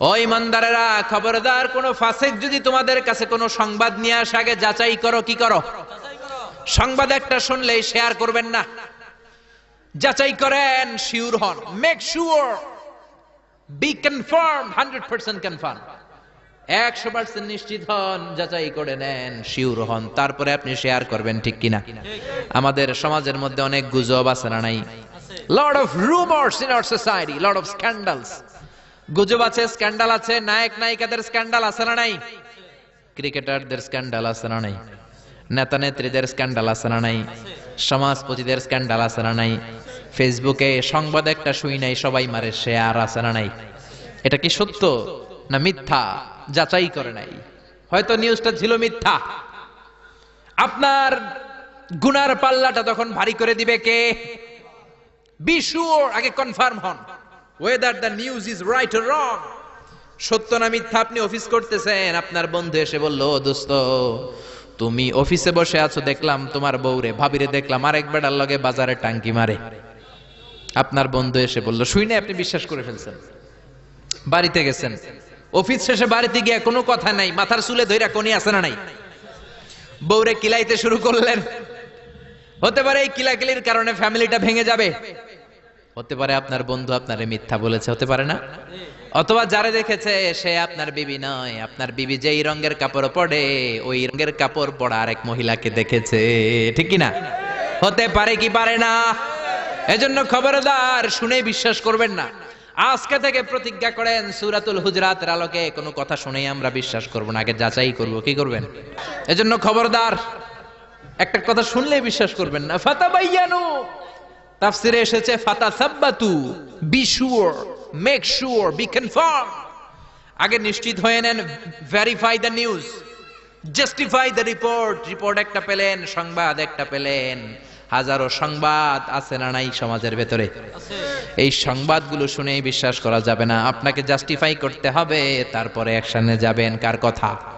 ও ইমানদারেরা, খবরদার, কোনো ফাসেক যদি তোমাদের কাছে কোনো সংবাদ নিয়ে আসে, আগে যাচাই করো, কি করো? সংবাদ একটা শুনলেই শেয়ার করবেন না। যাচাই করেন, শিওর হন। Make sure be confirm hundred percent confirm একশো পার্সেন্ট নিশ্চিত হন, যাচাই করে নেন, শিওর হন। তারপরে আপনি শেয়ার করবেন, ঠিক কিনা? আমাদের সমাজের মধ্যে অনেক গুজব আছে না নাই? Lord of rumours in our society lord of scandals গুজব আছে, স্ক্যান্ডাল আছে, নায়ক, নায়িকাদের স্ক্যান্ডাল আছে না নাই? ক্রিকেটারদের স্ক্যান্ডাল আছে না নাই? নেতা নেত্রীদের স্ক্যান্ডাল আছে না নাই? সমাজপতিদের স্ক্যান্ডাল আছে না নাই? ফেসবুকে সংবাদ একটা শুই নাই, সবাই মারে শেয়ার আছে না নাই? এটা কি সত্য না মিথ্যা? যাচাই করে নাই? হয়তো নিউজটা ছিল মিথ্যা। আপনার গুনার পাল্লাটা তখন ভারী করে দিবে কে? বি শিওর আগে কনফার্ম হন। Whether the news is right or wrong সত্য না মিথ্যা আপনি অফিস করতেছেন, আপনার বন্ধু এসে বলল দোস্ত, তুমি অফিসে বসে আছো, দেখলাম তোমার বউরে, ভাবিরে দেখলাম, আরেক বেড়ার লগে বাজারে টাঙ্কি মারে। আপনার বন্ধু এসে বলল শুই না আপনি বিশ্বাস করে ফেলছেন। বাড়িতে গেছেন। অফিস শেষে বাড়িতে গিয়ে কোনো কথা নাই, মাথার চুলে ধইরা কোনি আছে না নাই? বউরে কিলাইতে শুরু করলেন। হতে পারে এই কিলাকিলির কারণে ফ্যামিলিটা ভেঙে যাবে। হতে পারে আপনার বন্ধু আপনারে মিথ্যা বলেছে, হতে পারে না? অথবা যারা দেখেছে সে আপনার বিবি নয়, আপনার বিবি যেই রঙের কাপড় পরে ওই রঙের কাপড় পরা আরেক মহিলাকে দেখেছে, ঠিক না হতে পারে কি পারে না? এজন্য খবরদার, শুনে বিশ্বাস করবেন না। আজকে থেকে প্রতিজ্ঞা করেন, সুরাতুল হুজরাতের আলোকে কোনো কথা শুনেই আমরা বিশ্বাস করব না, আগে যাচাই করব, কি করবেন? এজন্য খবরদার, একটা কথা শুনলেই বিশ্বাস করবেন না। ফাতাবাইয়ানু তাফসিরে এসেছে, ফাতা সাব্বাতু, be sure, make sure, be confirm. আগে নিশ্চিত হয়ে নেন, verify the news, justify the report report একটা পেলেন, সংবাদ একটা পেলেন। হাজারো সংবাদ আছে না নাই সমাজের ভেতরে? এই সংবাদগুলো শুনেই বিশ্বাস করা যাবে না। আপনাকে জাস্টিফাই করতে হবে, তারপরে অ্যাকশনে যাবেন, কার কথা?